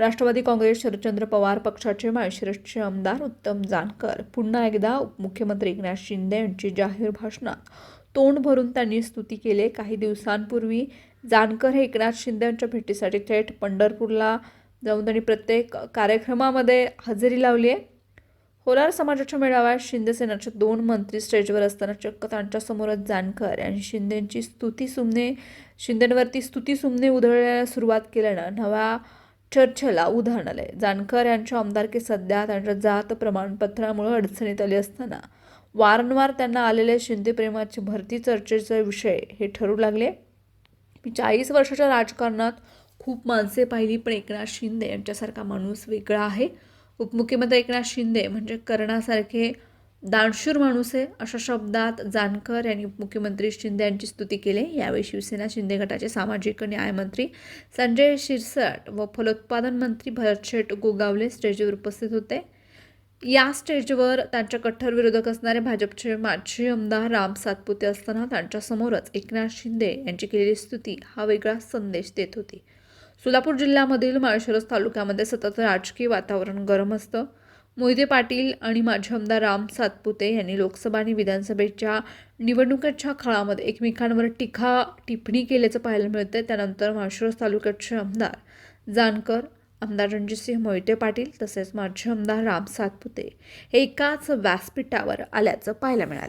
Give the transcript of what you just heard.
राष्ट्रवादी काँग्रेस शरदचंद्र पवार पक्षाचे माळशिरसचे आमदार उत्तम जानकर. पुन्हा एकदा उपमुख्यमंत्री एकनाथ शिंदे यांची जाहीर भाषणात तोंड भरून त्यांनी स्तुती केली. काही दिवसांपूर्वी जानकर हे एकनाथ शिंदे यांच्या भेटीसाठी थेट पंढरपूरला जाऊन त्यांनी प्रत्येक कार्यक्रमामध्ये हजेरी लावली आहे. होलार समाजाच्या मेळाव्यात शिंदेसेनाचे दोन मंत्री स्टेजवर असताना चक्क त्यांच्यासमोरच जानकर यांनी शिंदेंची स्तुती सुमने शिंदेंवरती स्तुती सुमने उधळण्याला सुरुवात केल्यानं नव्या चर्चेला उधाण आलंय जानकर यांच्या आमदारकी सध्या त्यांच्या जात प्रमाणपत्रामुळे अडचणीत आली असताना वारंवार त्यांना आलेले शिंदेप्रेमाची भरती चर्चेचे विषय हे ठरू लागले. मी चाळीस वर्षाच्या राजकारणात खूप माणसे पाहिली पण एकनाथ शिंदे यांच्यासारखा माणूस वेगळा आहे. उपमुख्यमंत्री एकनाथ शिंदे म्हणजे कर्णासारखे दानशूर माणूस आहे अशा शब्दात जानकर यांनी मुख्यमंत्री शिंदे यांची स्तुती केली. यावेळी शिवसेना शिंदे गटाचे सामाजिक न्यायमंत्री संजय शिरसाट व फलोत्पादन मंत्री भरतशेठ गोगावले स्टेजवर उपस्थित होते. या स्टेजवर त्यांच्या कट्टर विरोधक असणारे भाजपचे माजी आमदार राम सातपुते असताना त्यांच्यासमोरच एकनाथ शिंदे यांची केलेली स्तुती हा वेगळा संदेश देत होती. सोलापूर जिल्ह्यामधील माळशिरस तालुक्यामध्ये सतत राजकीय वातावरण गरम असतं. मोहिते पाटील आणि माजी आमदार राम सातपुते यांनी लोकसभा आणि विधानसभेच्या निवडणुकीच्या काळामध्ये एकमेकांवर टीका टिप्पणी केल्याचं पाहायला मिळतं त्यानंतर माळशिरस तालुक्याचे आमदार जानकर आमदार रणजितसिंह मोहिते पाटील तसेच माजी आमदार राम सातपुते हे एकाच व्यासपीठावर आल्याचं पाहायला मिळालं.